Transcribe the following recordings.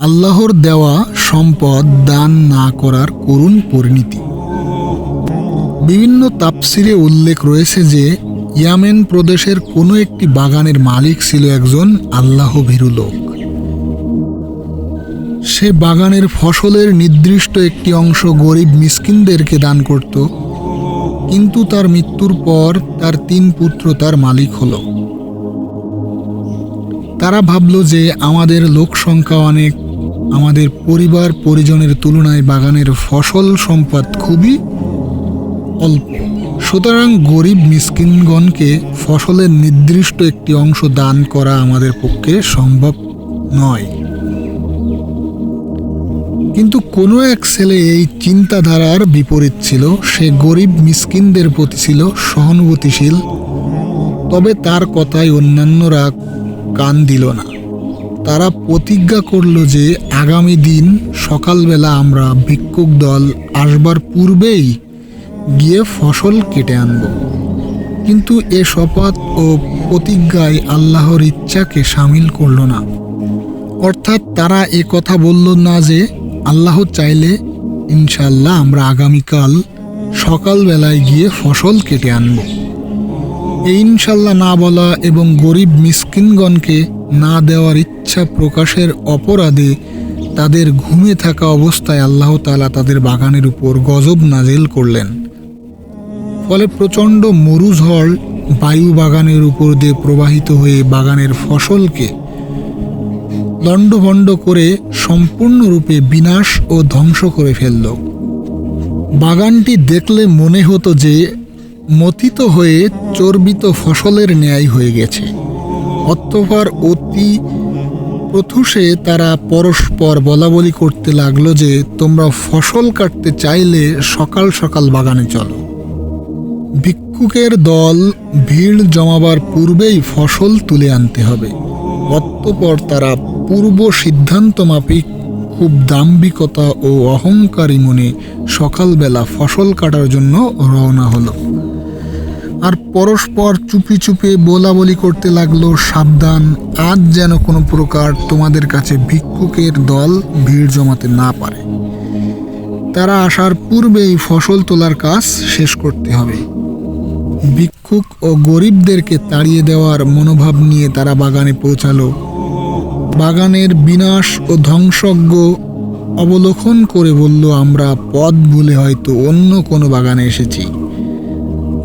আল্লাহর দেওয়া সম্পদ দান না করার করুণ পরিণতি। বিভিন্ন তাপসিরে উল্লেখ রয়েছে যে, ইয়ামেন প্রদেশের কোনো একটি বাগানের মালিক ছিল একজন আল্লাহ ভীরু লোক। সে বাগানের ফসলের নির্দিষ্ট একটি অংশ গরিব মিসকিনদেরকে দান করত, কিন্তু তার মৃত্যুর পর তার তিন পুত্র তার মালিক হলো। তারা ভাবল যে, আমাদের লোক সংখ্যা অনেক আমাদের পরিবার পরিজনের তুলনায় বাগানের ফসল সম্পদ খুবই অল্প। সুতরাং গরিব মিসকিনগণকে ফসলের নির্দিষ্ট একটি অংশ দান করা আমাদের পক্ষে সম্ভব নয়। কিন্তু কোনো এক ছেলে এই চিন্তাধারার বিপরীত ছিল, সে গরিব মিসকিনদের প্রতি ছিল সহানুভূতিশীল, তবে তার কথায় অন্যান্যরা কান দিল না। তারা প্রতিজ্ঞা করল যে আগামী দিন সকালবেলা আমরা ভিক্ষুক দল আসবার পূর্বেই গিয়ে ফসল কেটে আনব। কিন্তু এ শপথ ও প্রতিজ্ঞায় আল্লাহর ইচ্ছাকে সামিল করল না। অর্থাৎ তারা এ কথা বলল না যে আল্লাহ চাইলে ইনশাল্লাহ আমরা আগামীকাল সকালবেলায় গিয়ে ফসল কেটে আনব। এই ইনশাল্লাহ না বলা এবং গরিব মিসকিনগণকে না দেওয়ার ইচ্ছা প্রকাশের অপরাধে তাদের ঘুমে থাকা অবস্থায় আল্লাহ তালা তাদের বাগানের উপর গজব নাজেল করলেন। ফলে প্রচণ্ড মরুঝড় বায়ু বাগানের উপর দিয়ে প্রবাহিত হয়ে বাগানের ফসলকে লণ্ডভণ্ড করে সম্পূর্ণরূপে বিনাশ ও ধ্বংস করে ফেলল। বাগানটি দেখলে মনে হতো যে মতিত হয়ে চর্বিত ফসলের ন্যায় হয়ে গেছে। অতঃপর অতি প্রথুষে তারা পরস্পর বলাবলি করতে লাগল যে, তোমরা ফসল কাটতে চাইলে সকাল সকাল বাগানে চলো। ভিক্ষুকের দল ভিড় জমাবার পূর্বেই ফসল তুলে আনতে হবে। অতঃপর তারা পূর্ব সিদ্ধান্ত মাফিক খুব দাম্ভিকতা ও অহংকারী মনে সকালবেলা ফসল কাটার জন্য রওনা হলো। আর পরস্পর চুপি চুপে বলা বলি করতে লাগল সাবধান। আজ যেন কোনো প্রকার তোমাদের কাছে ভিক্ষুকের দল ভিড় জমাতে না পারে। তারা আসার পূর্বেই ফসল তোলার কাজ শেষ করতে হবে। ভিক্ষুক ও গরিবদেরকে তাড়িয়ে দেওয়ার মনোভাব নিয়ে তারা বাগানে পৌঁছালো। বাগানের বিনাশ ও ধ্বংসজ্ঞ অবলোকন করে বলল, আমরা পথ ভুলে হয়তো অন্য কোনো বাগানে এসেছি।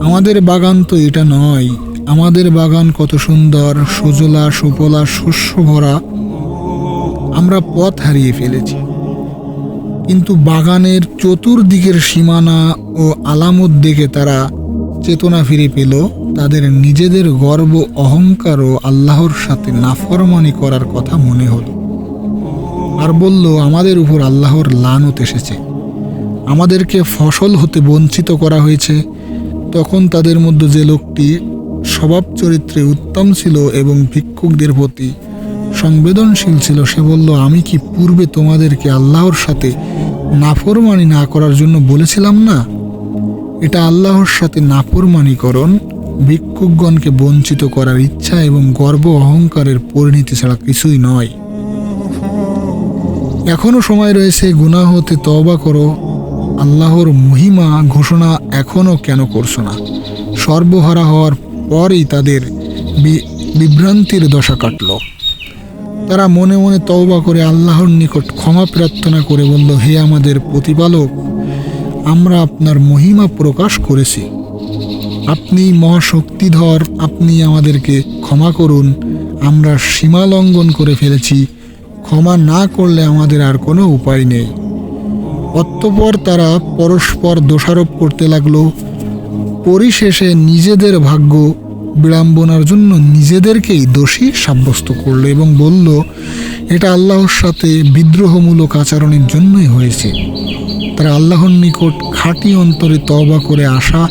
আমাদের বাগান তো এটা নয়। আমাদের বাগান কত সুন্দর, সুজলা সুফলা শস্য ভরা। আমরা পথ হারিয়ে ফেলেছি। কিন্তু বাগানের চতুর্দিকের সীমানা ও আলামত দেখে তারা চেতনা ফিরে পেল। তাদের নিজেদের গর্ব, অহংকার ও আল্লাহর সাথে নাফরমানি করার কথা মনে হলো। আর বলল, আমাদের উপর আল্লাহর লানত এসেছে। আমাদেরকে ফসল হতে বঞ্চিত করা হয়েছে। তখন তাদের মধ্যে যে লোকটি স্বভাব চরিত্রে উত্তম ছিল এবং ভিক্ষুকদের প্রতি সংবেদনশীল ছিল, সে বলল, আমি কি পূর্বে তোমাদেরকে আল্লাহর সাথে নাফরমানি না করার জন্য বলেছিলাম না? এটা আল্লাহর সাথে নাফরমানিকরণ, ভিক্ষুকগণকে বঞ্চিত করার ইচ্ছা এবং গর্ব অহংকারের পরিণতি ছাড়া কিছুই নয়। এখনও সময় রয়েছে, গুনাহ হতে তওবা করো। আল্লাহর মহিমা ঘোষণা এখনও কেন করছ না? সর্বহারা হওয়ার পরই তাদের বিভ্রান্তির দশা কাটল। তারা মনে মনে তওবা করে আল্লাহর নিকট ক্ষমা প্রার্থনা করে বলল, হে আমাদের প্রতিপালক, আমরা আপনার মহিমা প্রকাশ করেছি। আপনি মহাশক্তিধর, আপনি আমাদেরকে ক্ষমা করুন, আমরা সীমা লঙ্ঘন করে ফেলেছি। ক্ষমা না করলে আমাদের আর কোনো উপায় নেই। অতঃপর তারা পরস্পর দোষারোপ করতে লাগল। পরিশেষে নিজেদের ভাগ্য বিড়ম্বনার জন্য নিজেদেরকেই দোষী সাব্যস্ত করল এবং বলল, এটা আল্লাহর সাথে বিদ্রোহমূলক আচরণের জন্যই হয়েছে। তারা আল্লাহর নিকট খাঁটি অন্তরে তওবা করে আশা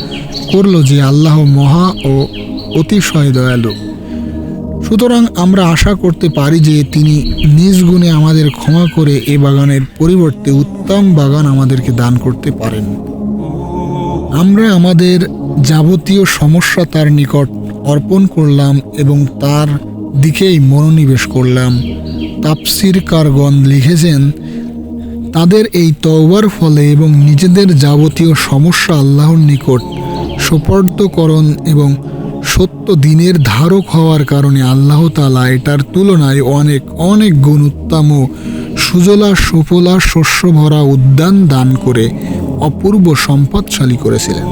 করল যে আল্লাহ মহা ও অতিশয় দয়ালু। সুতরাং আমরা আশা করতে পারি যে তিনি নিজ গুণে আমাদের ক্ষমা করে এ বাগানের পরিবর্তে উত্তম বাগান আমাদেরকে দান করতে পারেন। আমরা আমাদের যাবতীয় সমস্যা তার নিকট অর্পণ করলাম এবং তার দিকেই মনোনিবেশ করলাম। তাপসির কারগণ লিখেছেন, তাদের এই তওবার ফলে এবং নিজেদের যাবতীয় সমস্যা আল্লাহর নিকট সোপর্দকরণ এবং সত্য দিনের ধারক হওয়ার কারণে আল্লাহ তালা এটার তুলনায় অনেক অনেক গুণ উত্তম সুজলা, সুফলা, শস্য ভরা উদ্যান দান করে অপূর্ব সম্পদশালী করেছিলেন।